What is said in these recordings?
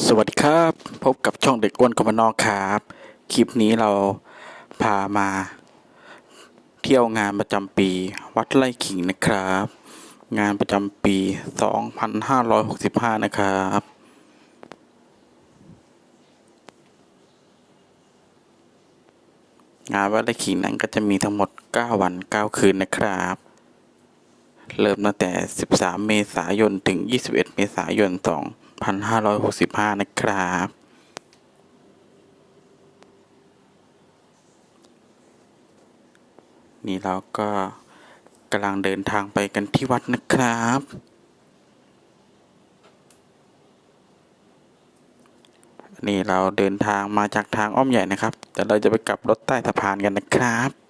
สวัสดีครับ พบกับช่องเด็กอ้วนกบนอกครับ คลิปนี้เราพามา เที่ยวงานประจำปี วัดไร่ขิงนะครับ งานประจำปี 2565 นะครับงานวัดไร่ขิงนั้นก็จะมีทั้งหมด 9 วัน 9 คืนนะครับ เริ่มตั้งแต่ 13 เมษายน ถึง 21 เมษายน 2565 นะครับ นี่เราก็กำลังเดินทางไปกันที่วัดนะครับ นี่เราเดินทางมาจากทางอ้อมใหญ่นะครับ แต่เราจะไปกลับรถใต้สะพานกันนะครับ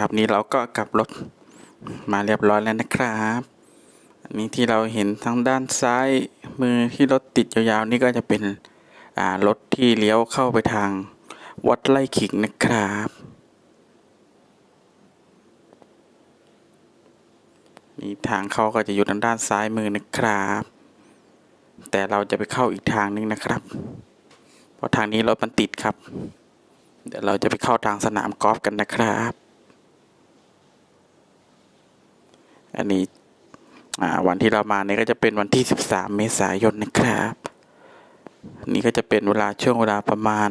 ครับนี่เราก็กลับรถมาเรียบร้อยแล้วนะครับ อันนี้ที่เราเห็นทางด้านซ้ายมือที่รถติดยาวๆนี่ก็จะเป็นรถที่เลี้ยวเข้าไปทางวัดไร่ขิงนะครับ นี่ทางเข้าก็จะอยู่ทางด้านซ้ายมือนะครับ แต่เราจะไปเข้าอีกทางนึงนะครับ เพราะทางนี้รถมันติดครับ เดี๋ยวเราจะไปเข้าทางสนามกอล์ฟกันนะครับ อันนี้วันที่เรามาเนี่ยก็จะเป็นวันที่ 13 เมษายนนะครับ นี่ก็จะเป็นเวลาช่วงเวลาประมาณ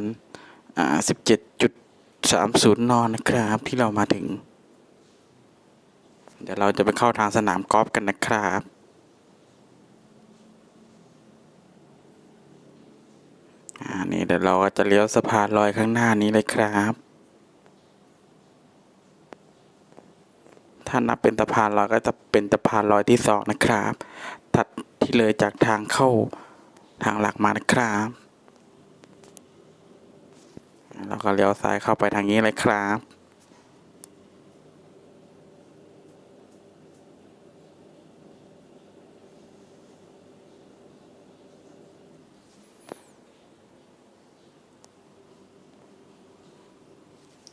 อ่า17.30นนะครับ ที่เรามาถึง เดี๋ยวเราจะไปเข้าทางสนามกอล์ฟกันนะครับอ่านี่เดี๋ยวเราก็จะเลี้ยวสะพานลอยข้างหน้านี้เลยครับ ถ้านับเป็นสะพานลอยก็จะเป็นสะพานลอยที่สองนะครับถัดที่เลยจากทางเข้าทางหลักมานะครับเราก็เลี้ยวซ้ายเข้าไปทางนี้เลยครับ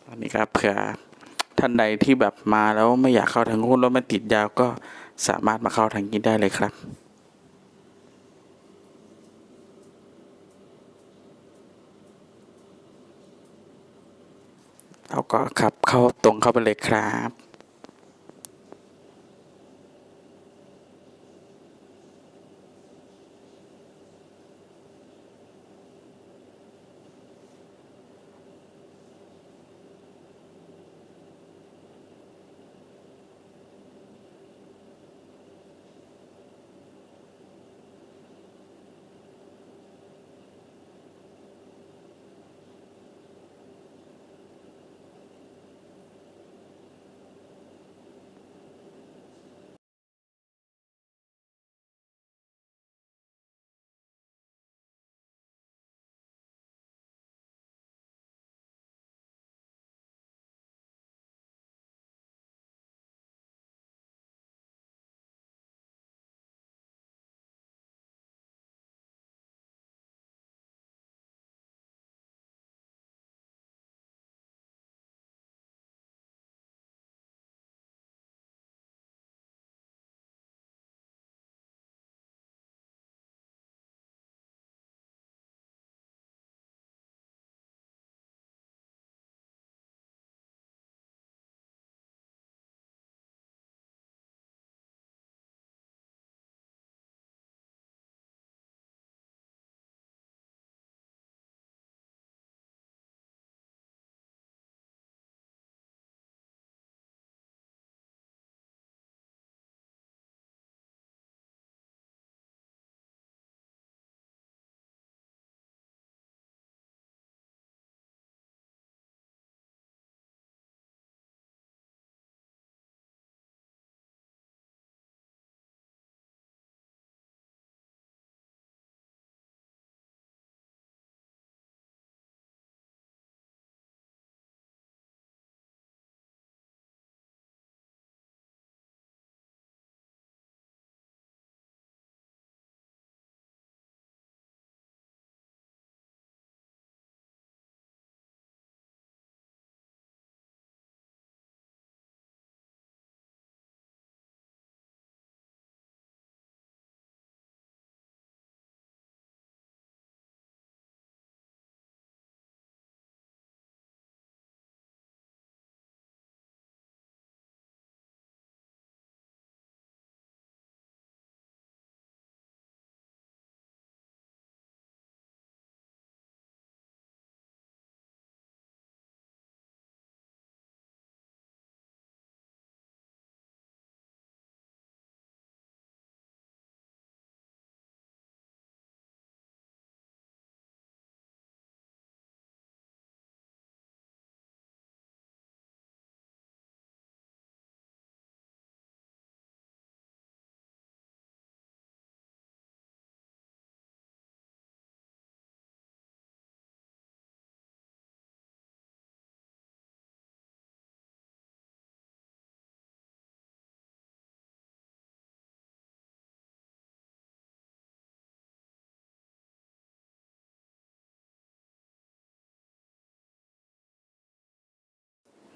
อันนี้ครับเผื่อ ท่านใดที่แบบมาแล้วไม่อยากเข้าทางนู้นแล้วมันติดยาวก็สามารถมาเข้าทางนี้ได้เลยครับเราก็ขับเข้าตรงเข้าไปเลยครับ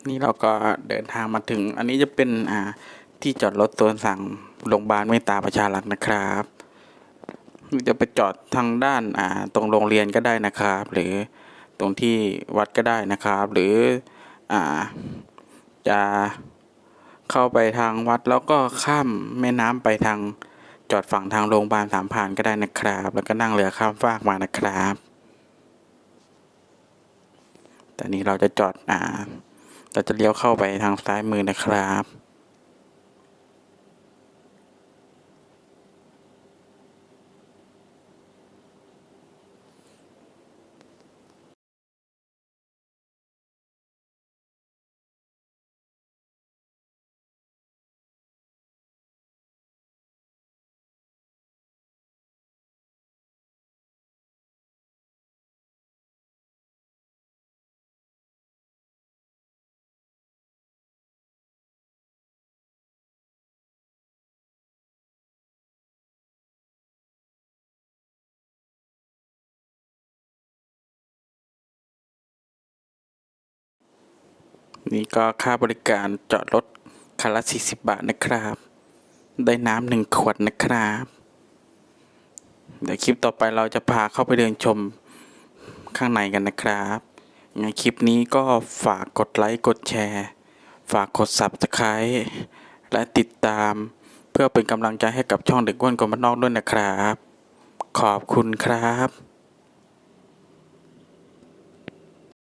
นี่เราก็เดินทางมาถึง อันนี้จะเป็นอ่าที่จอดรถตัวสั่งโรงพยาบาลเมตตาประชารักษ์นะครับจะไปจอดทางด้านอ่าตรงโรงเรียนก็ได้นะครับ หรือตรงที่วัดก็ได้นะครับ หรืออ่าจะเข้าไปทางวัดแล้วก็ข้ามแม่น้ำไปทางจอดฝั่งทางโรงพยาบาลสามพรานก็ได้นะครับ แล้วก็นั่งเรือข้ามฟากมานะครับ ตอนนี้เราจะจอดอ่า เราจะเลี้ยวเข้าไปทางซ้ายมือนะครับ นี่ก็ค่าบริการจอดรถคันละ 40 บาทนะครับ ได้น้ำหนึ่งขวดนะครับ เดี๋ยวคลิปต่อไปเราจะพาเข้าไปเดินชมข้างในกันนะครับยังไงคลิปนี้ก็ฝากกดไลค์กดแชร์ ฝากกด Subscribe และติดตามเพื่อเป็นกำลังใจให้กับช่องเด็กอ้วนกบมานนอกด้วยนะครับ ขอบคุณครับ